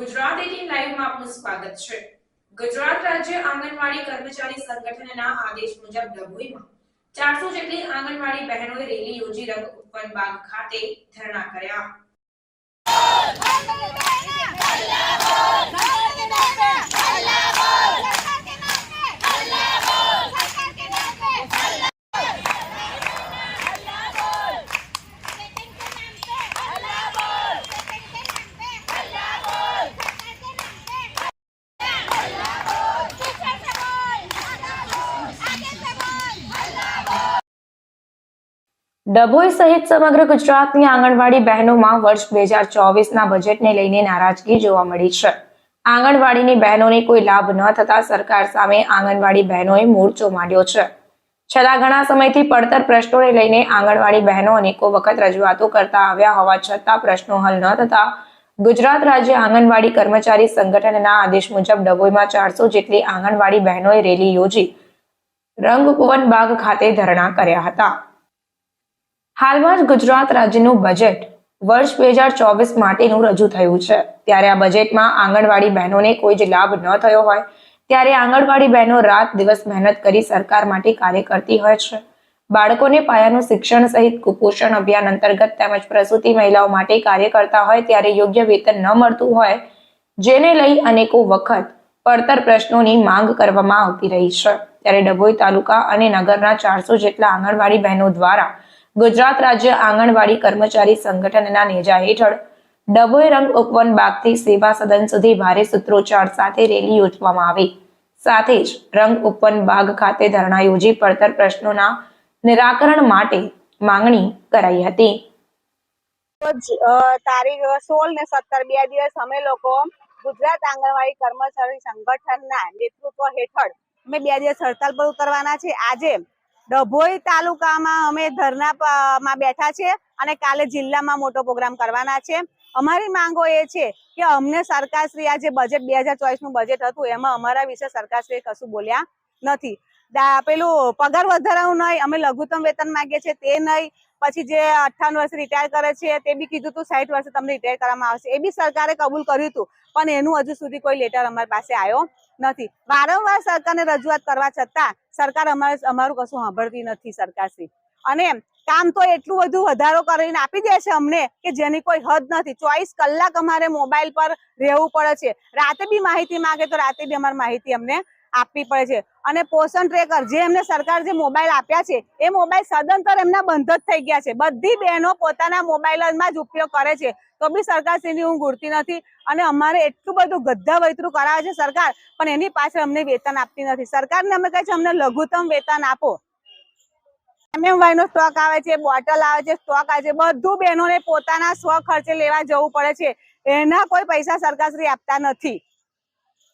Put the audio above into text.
Gujarat eighteen લાઈવમાં આપનું સ્વાગત છે. ગુજરાત રાજ્ય આંગણવાડી કર્મચારી સંગઠનના આદેશ મુજબ ડભોઈમાં ચારસો જેટલી આંગણવાડી બહેનોએ રેલી યોજી રંગ રઘુવન બાગ ખાતે ધરણા કર્યા. ડભોઈ સહિત સમગ્ર ગુજરાતની આંગણવાડી બહેનોમાં વર્ષ બે હજાર ચોવીસના બજેટને લઈને નારાજગી જોવા મળી છે. આંગણવાડીની બહેનોને કોઈ લાભ ન થતા સરકાર સામે આંગણવાડી બહેનોએ મોરચો માંડ્યો છે. છેલ્લા ઘણા સમયથી પડતર પ્રશ્નોને લઈને આંગણવાડી બહેનો અનેકો વખત રજૂઆતો કરતા આવ્યા હોવા છતાં પ્રશ્નો હલ ન થતા ગુજરાત રાજ્ય આંગણવાડી કર્મચારી સંગઠનના આદેશ મુજબ ડભોઈમાં ચારસો જેટલી આંગણવાડી બહેનોએ રેલી યોજી રંગકુવન બાગ ખાતે ધરણા કર્યા હતા. હાલમાં જ ગુજરાત રાજ્યનું બજેટ વર્ષ બે હજાર ચોવીસ માટેનું રજૂ થયું છે. ત્યારે આ બજેટમાં આંગણવાડી બહેનોને કોઈ જ લાભ ન થયો હોય, ત્યારે આંગણવાડી બહેનો રાત દિવસ મહેનત કરી સરકાર માટે કાર્ય કરતી હોય છે. બાળકોને પાયાનું શિક્ષણ સહિત કુપોષણ અભિયાન અંતર્ગત તેમજ પ્રસૂતિ મહિલાઓ માટે કાર્ય કરતા હોય ત્યારે યોગ્ય વેતન ન મળતું હોય, જેને લઈ અનેકો વખત પડતર પ્રશ્નોની માંગ કરવામાં આવતી રહી છે. ત્યારે ડભોઈ તાલુકા અને નગરના ચારસો જેટલા આંગણવાડી બહેનો દ્વારા ગુજરાત રાજ્ય આંગણવાડી કર્મચારી સંગઠનના નેજા હેઠળ ડભોઈ રંગ ઉપવન બાગથી સેવા સદન સુધી ભારે સૂત્રોચ્ચાર સાથે રેલી યોજવામાં આવી. સાથે જ રંગ ઉપવન બાગ ખાતે ધરણા યોજી પડતર પ્રશ્નોના નિરાકરણ માટે માંગણી કરાઈ હતી. તારીખ સોળ ને સત્તર બે દિવસ અમે લોકો ગુજરાત આંગણવાડી કર્મચારી સંગઠનના નેતૃત્વ હેઠળ અમે બે દિવસ હડતાલ પર ઉતરવાના છે આજે ડભોઈ તાલુકામાં અમે ધરના માં બેઠા છે અને કાલે જિલ્લામાં મોટો પ્રોગ્રામ કરવાના છે. અમારી માંગો એ છે કે અમને સરકારશ્રી આ જે બજેટ બે હજાર ચોવીસનું બજેટ હતું, એમાં અમારા વિશે સરકારશ્રીએ કશું બોલ્યા નથી. પેલું પગાર વધારાનું નહીં, અમે લઘુત્તમ વેતન માંગીએ છીએ, તે નહીં. પછી જે અઠાવન વર્ષે રિટાયર કરે છે, તે બી કીધું હતું સાઠ વર્ષે તમને રિટાયર કરવામાં આવશે. એ બી સરકારે કબૂલ કર્યું હતું, પણ એનું હજુ સુધી કોઈ લેટર અમારી પાસે આવ્યો નથી. વારંવાર સરકારને રજૂઆત કરવા છતાં સરકાર અમારે કશું સાંભળતી નથી સરકારશ્રી. અને કામ તો એટલું બધું વધારો કરીને આપી દે છે અમને કે જેની કોઈ હદ નથી. ચોવીસ કલાક અમારે મોબાઈલ પર રહેવું પડે છે. રાતે બી માહિતી માંગે તો રાતે બી અમારી માહિતી અમને આપવી પડે છે. અને પોષણ ટ્રેકર જે એમને સરકાર જે મોબાઈલ આપ્યા છે, એ મોબાઈલ સદંતર એમના બંધ જ થઈ ગયા છે. બધી બહેનો પોતાના મોબાઈલમાં જ ઉપયોગ કરે છે. તો બી સરકારશ્રીની ઊંઘ ઉડતી નથી અને અમારે એટલું બધું ગધા વૈતરું કરાવે છે સરકાર, પણ એની પાછળ અમને વેતન આપતી નથી. સરકારને અમે કહે છે, અમને લઘુત્તમ વેતન આપો. એમએમવાય નો સ્ટોક આવે છે, બોટલ આવે છે, સ્ટોક આવે છે, બધું બહેનોને પોતાના સ્વ ખર્ચે લેવા જવું પડે છે. એના કોઈ પૈસા સરકારશ્રી આપતા નથી.